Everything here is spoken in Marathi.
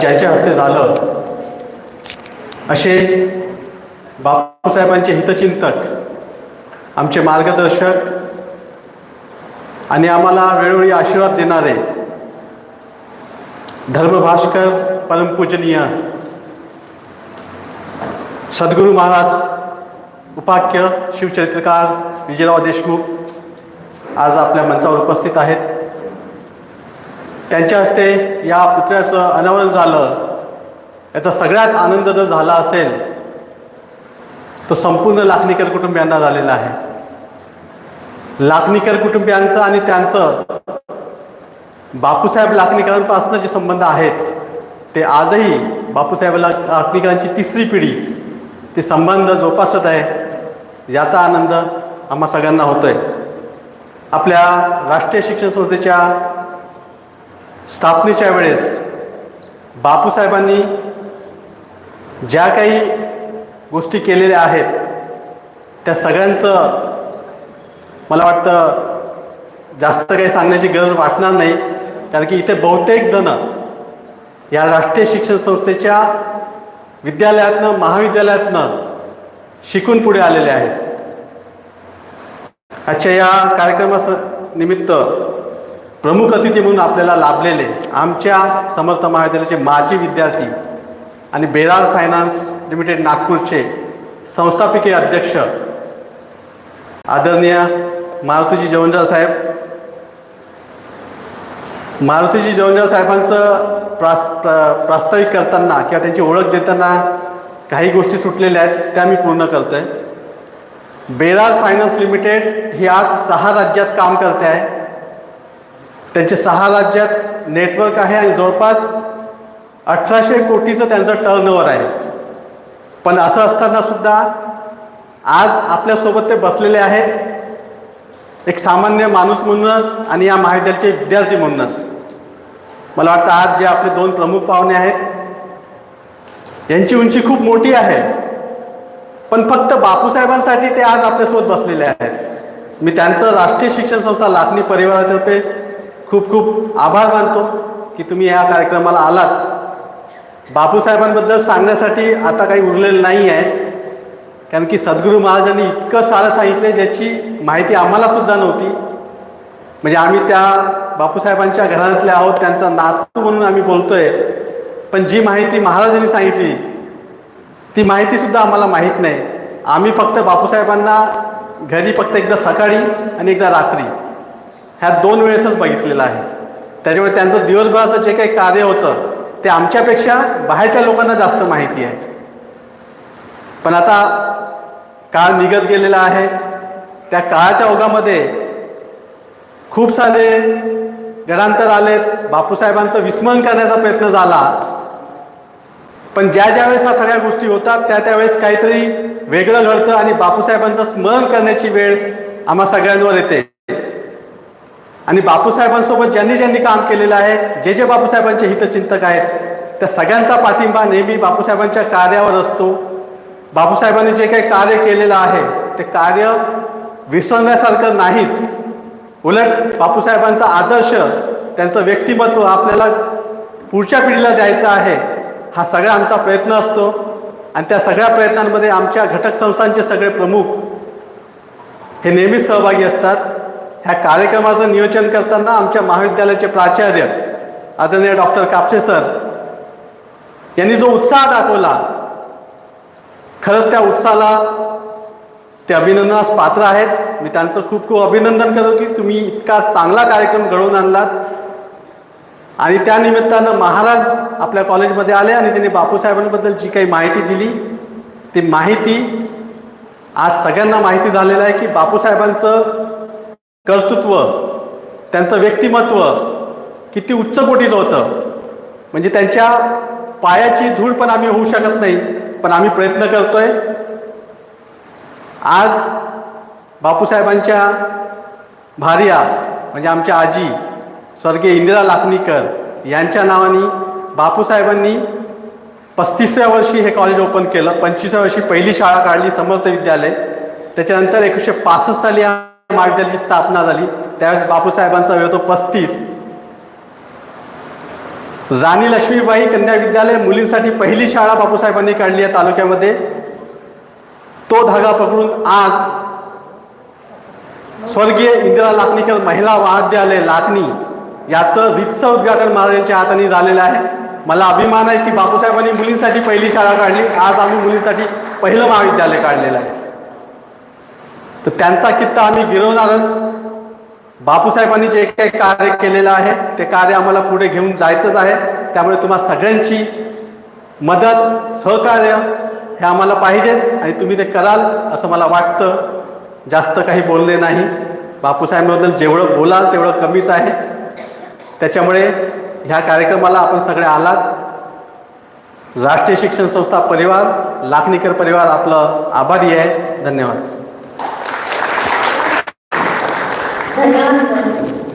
ज्यांच्या हस्ते झालं. असे बापूसाहेबांचे हितचिंतक आमचे मार्गदर्शक आणि आम्हाला वेळोवेळी आशीर्वाद देणारे धर्मभास्कर परमपूजनीय सद्गुरू महाराज उपाख्य शिवचरित्रकार विजयराव देशमुख आज आपल्या मंचावर उपस्थित आहेत. त्यांच्या हस्ते या पुतळ्याचं अनावरण झालं. याचा सगळ्यात आनंद जर झाला असेल तो संपूर्ण लाखणीकर कुटुंबियांना झालेला आहे. लाखणीकर कुटुंबियांचं आणि त्यांचं बापूसाहेब लाखणीकरांपासून जे संबंध आहेत ते आजही बापूसाहेब ला- लाखणीकरांची तिसरी पिढी ते संबंध जोपासत आहे याचा आनंद आम्हा सगळ्यांना होतोय. आपल्या राष्ट्रीय शिक्षण संस्थेच्या स्थापनेच्या वेळेस बापूसाहेबांनी ज्या काही गोष्टी केलेल्या आहेत त्या सगळ्यांचं मला वाटतं जास्त काही सांगण्याची गरज वाटणार नाही. कारण की इथे बहुतेक जण या राष्ट्रीय शिक्षण संस्थेच्या विद्यालयातनं महाविद्यालयातनं शिकून पुढे आलेले आहेत. आजच्या या कार्यक्रमास निमित्त प्रमुख अतिथी म्हणून आपल्याला लाभलेले आमच्या समर्थ महाविद्यालयाचे माजी विद्यार्थी आणि बेरार फायनान्स लिमिटेड नागपूरचे संस्थापिके अध्यक्ष आदरणीय मारुतीजी जवंजा साहेब. मारुतीजी जवंजा साहेबांचं प्रास् प्रा प्रास्ताविक करताना किंवा त्यांची ओळख देताना काही गोष्टी सुटलेल्या आहेत त्या मी पूर्ण करतो आहे बेरार फायनान्स लिमिटेड ही आज सहा राज्यात काम करते आहे त्यांचे सहा राज्यात नेटवर्क आहे आणि जवळपास अठराशे कोटीचं त्यांचं टर्नओव्हर आहे. पण असं असताना सुद्धा आज आपल्यासोबत ते बसलेले आहेत. एक सामान्य माणूस म्हणूनच आणि या महाविद्यालयाचे विद्यार्थी म्हणूनच. मला वाटतं आज जे आपले दोन प्रमुख पाहुणे आहेत यांची उंची खूप मोठी आहे. पण फक्त बापूसाहेबांसाठी ते आज आपल्यासोबत बसलेले आहेत. मी त्यांचं राष्ट्रीय शिक्षण संस्था लाखणी परिवारातर्फे खूप खूप आभार मानतो की तुम्ही ह्या कार्यक्रमाला आलात. बापूसाहेबांबद्दल सांगण्यासाठी आता काही उरलेलं नाही आहे. कारण की सद्गुरू महाराजांनी इतकं सारं सांगितलं ज्याची माहिती आम्हाला सुद्धा नव्हती. म्हणजे आम्ही त्या बापूसाहेबांच्या घराण्यातले आहोत त्यांचा नातू म्हणून आम्ही बोलतोय. पण जी माहिती महाराजांनी सांगितली ती माहिती सुद्धा आम्हाला माहीत नाही. आम्ही फक्त बापूसाहेबांना घरी फक्त एकदा सकाळी आणि एकदा रात्री ह्या दोन वेळेसच बघितलेलं आहे. त्याच्यामुळे त्यांचं दिवसभराचं जे काही कार्य होतं ते आमच्यापेक्षा बाहेरच्या लोकांना जास्त माहिती आहे. पण आता काळ निघत गेलेला आहे. त्या काळाच्या ओघामध्ये खूप सारे गडांतर आलेत. बापूसाहेबांचं विस्मरण करण्याचा प्रयत्न झाला. पण ज्या ज्या वेळेस ह्या सगळ्या गोष्टी होतात त्या त्यावेळेस काहीतरी वेगळं घडतं आणि बापूसाहेबांचं स्मरण करण्याची वेळ आम्हा सगळ्यांवर येते. आणि बापूसाहेबांसोबत ज्यांनी ज्यांनी काम केलेलं आहे जे जे बापूसाहेबांचे हितचिंतक आहेत त्या सगळ्यांचा पाठिंबा नेहमी बापूसाहेबांच्या कार्यावर असतो. बापूसाहेबांनी जे काही कार्य केलेलं आहे ते कार्य विसरण्यासारखं नाहीच. उलट बापूसाहेबांचा आदर्श त्यांचं व्यक्तिमत्व आपल्याला पुढच्या पिढीला द्यायचं आहे हा सगळा आमचा प्रयत्न असतो. आणि त्या सगळ्या प्रयत्नांमध्ये आमच्या घटक संस्थांचे सगळे प्रमुख हे नेहमीच सहभागी असतात. ह्या कार्यक्रमाचं नियोजन करताना आमच्या महाविद्यालयाचे प्राचार्य आदरणीय डॉक्टर कापसे सर यांनी जो उत्साह दाखवला खरंच त्या उत्साहाला ते अभिनंदनास पात्र आहेत. मी त्यांचं खूप खूप अभिनंदन करतो की तुम्ही इतका चांगला कार्यक्रम घडवून आणलात. आणि त्या निमित्तानं महाराज आपल्या कॉलेजमध्ये आले आणि त्यांनी बापूसाहेबांबद्दल जी काही माहिती दिली ती माहिती आज सगळ्यांना माहिती झालेलं आहे की बापूसाहेबांचं कर्तृत्व त्यांचं व्यक्तिमत्व किती उच्च कोटीचं होतं. म्हणजे त्यांच्या पायाची धूळ पण आम्ही होऊ शकत नाही पण आम्ही प्रयत्न करतोय. आज बापूसाहेबांच्या भार्या म्हणजे आमच्या आजी स्वर्गीय इंदिरा लाखनीकर यांच्या नावाने बापूसाहेबांनी पस्तीसव्या वर्षी हे कॉलेज ओपन केलं. पंचवीसव्या वर्षी पहिली शाळा काढली समर्थ विद्यालय. त्याच्यानंतर एकोणीसशे पासष्ट साली महाविद्यालयाची स्थापना झाली. त्यावेळेस बापूसाहेबांचा वेळ होतो पस्तीस. राणी लक्ष्मीबाई कन्या विद्यालय मुलींसाठी पहिली शाळा बापूसाहेबांनी काढली आहे तालुक्यामध्ये. तो धागा पकडून आज स्वर्गीय इंदिरा लाखनीकर महिला महाविद्यालय लाखनी याचं रीतचं उद्घाटन महाराजांच्या हाताने झालेलं आहे. मला अभिमान आहे की बापूसाहेबांनी मुलींसाठी पहिली शाळा काढली. आज आम्ही मुलींसाठी पहिलं महाविद्यालय काढलेलं आहे. तर त्यांचा कित्ता आम्ही गिरवणारच. बापूसाहेबांनी जे काही कार्य केलेलं आहे ते कार्य आम्हाला पुढे घेऊन जायचंच आहे. त्यामुळे तुम्हा सगळ्यांची मदत सहकार्य हे आम्हाला पाहिजेच आणि तुम्ही ते कराल असं मला वाटतं. जास्त काही बोलणे नाही. बापूसाहेबांबद्दल जेवढं बोलाल तेवढं कमीच आहे. त्याच्यामुळे ह्या कार्यक्रमाला आपण सगळे आलात. राष्ट्रीय शिक्षण संस्था परिवार लाखनीकर परिवार आपलं आभारी आहे. धन्यवाद. धन्यवाद